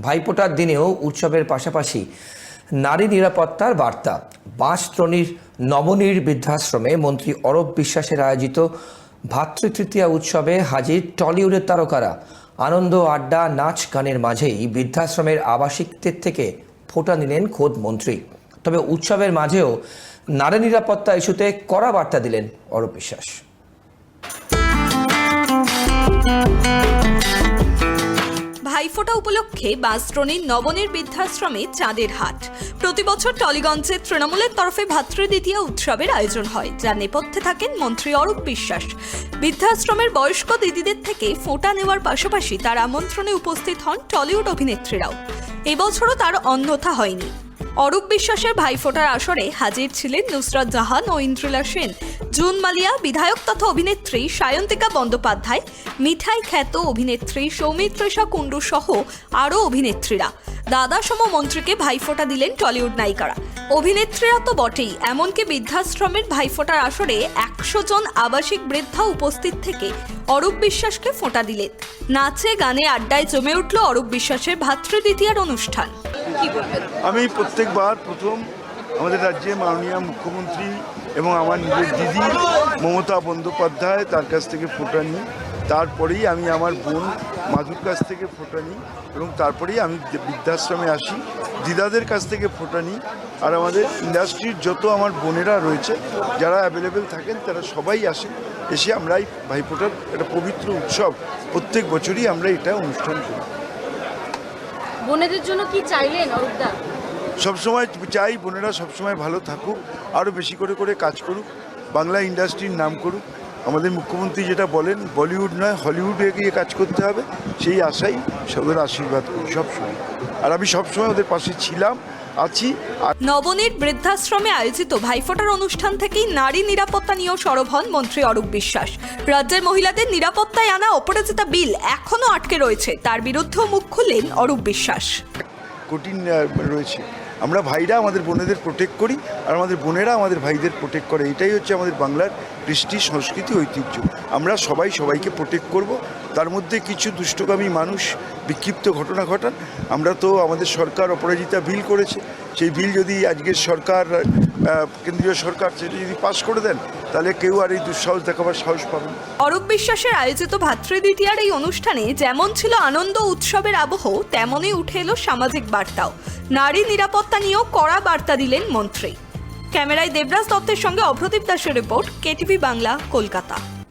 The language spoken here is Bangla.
ভাইফোঁটার দিনেও উৎসবের পাশাপাশি নারী নিরাপত্তার বার্তা। বাঁশত্রণীর নবনীর বৃদ্ধাশ্রমে মন্ত্রী অরব বিশ্বাসের আয়োজিত ভাতৃতৃতীয়া উৎসবে হাজির টলিউডের তারকারা। আনন্দ, আড্ডা, নাচ গানের মাঝেই বৃদ্ধাশ্রমের আবাসিকদের থেকে ফোঁটা নিলেন খোদ মন্ত্রী। তবে উৎসবের মাঝেও নারী নিরাপত্তা ইস্যুতে কড়া বার্তা দিলেন অরব বিশ্বাস। ভাইফোঁটা উপলক্ষে বাসট্রনের নবনের বৃদ্ধাশ্রমে চাঁদের হাট। প্রতি বছর টলিগঞ্জে তৃণমূলের তরফে ভাতৃদ্বিতীয় উৎসবের আয়োজন হয়, যার নেপথ্যে থাকেন মন্ত্রী অরূপ বিশ্বাস। বৃদ্ধাশ্রমের বয়স্ক দিদিদের থেকে ফোঁটা নেওয়ার পাশাপাশি তার আমন্ত্রণে উপস্থিত হন টলিউড অভিনেত্রীরাও। এবছরও তার অন্যথা হয়নি। অরূপ বিশ্বাসের ভাইফোঁটার আসরে হাজির ছিলেন নুসরাত জাহান ও ইন্দ্রিলা সেন। জুন মালিয়া, বিধায়ক তথা অভিনেত্রী সায়ন্তিকা বন্দ্যোপাধ্যায়, মিঠাই খ্যাত অভিনেত্রী সৌমিত্রেষা কুণ্ডু সহ আরও অভিনেত্রীরা। দাদা সম মন্ত্রীকে ভাইফোঁটা দিলেন টলিউড নায়িকারা। অভিনেত্রীরা তো বটেই, এমনকি বৃদ্ধাশ্রমের ভাইফোঁটার আসরে একশো জন আবাসিক বৃদ্ধা উপস্থিত থেকে অরূপ বিশ্বাসকে ফোঁটা দিলেন। নাচে গানে আড্ডায় জমে উঠল অরূপ বিশ্বাসের ভাতৃদ্বিতীয়ার অনুষ্ঠান। আমি প্রত্যেকবার প্রথম আমাদের রাজ্যে মাননীয় মুখ্যমন্ত্রী এবং আমার নিজের দিদি মমতা বন্দ্যোপাধ্যায় তার কাছ থেকে ফোটা নিই। তারপরেই আমি আমার বোন মাধুর কাছ থেকে ফোটা নিই এবং তারপরেই আমি বৃদ্ধাশ্রমে আসি। দিদাদের কাছ থেকে ফোটা নিই। আর আমাদের ইন্ডাস্ট্রির যত আমার বোনেরা রয়েছে, যারা অ্যাভেলেবেল থাকেন, তারা সবাই আসেন। এসে আমরা এই ভাইফোঁটার একটা পবিত্র উৎসব প্রত্যেক বছরই আমরা এটা অনুষ্ঠান করি। বোনেদের জন্য কি চাইলেন অরূপদা? সবসময় চাই বোনেরা সবসময় ভালো থাকুক, আরও বেশি করে করে কাজ করুক, বাংলা ইন্ডাস্ট্রির নাম করুক। আমাদের মুখ্যমন্ত্রী যেটা বলেন, বলিউড নয়, হলিউডে গিয়ে কাজ করতে হবে, সেই আশাই ওদের আশীর্বাদ করি সবসময়। আর আমি সবসময় ওদের পাশে ছিলাম আছি। নবনীর বৃদ্ধাশ্রমে আয়োজিত ভাইফোঁটার অনুষ্ঠান থেকেই নারী নিরাপত্তা নিয়েও সরব হন মন্ত্রী অরূপ বিশ্বাস। রাজ্যের মহিলাদের নিরাপত্তায় আনা অপরাজিতা বিল এখনও আটকে রয়েছে। তার বিরুদ্ধেও মুখ খুললেন অরূপ বিশ্বাস। কঠিন রয়েছে। আমরা ভাইরা আমাদের বোনেদের প্রোটেক্ট করি, আর আমাদের বোনেরা আমাদের ভাইদের প্রোটেক্ট করে। এটাই হচ্ছে আমাদের বাংলার কৃষ্টি সংস্কৃতি, ঐতিহ্য। আমরা সবাই সবাইকে প্রোটেক্ট করব। তার মধ্যে কিছু দুষ্টগামী মানুষ বিক্ষিপ্ত ঘটনা ঘটান। আমরা তো আমাদের সরকার অপরাজিতা বিল করেছে। সেই বিল যদি আজকের সরকার কেন্দ্রীয় সরকার যেটা যদি পাশ করে দেন, তাহলে কেউ আর এই দুঃসাহস দেখাবার সাহস পাবে অরূপ বিশ্বাসের আয়োজিত ভাতৃদ্বিতীয়ার এই অনুষ্ঠানে যেমন ছিল আনন্দ উৎসবের আবহ, তেমনই উঠে এলো সামাজিক বার্তাও। নারী নিরাপত্তা নিয়েও কড়া বার্তা দিলেন মন্ত্রী। ক্যামেরায় দেবরাজ দত্তের সঙ্গে অভ্রদীপ দাসের রিপোর্ট, কেটিভি বাংলা, কলকাতা।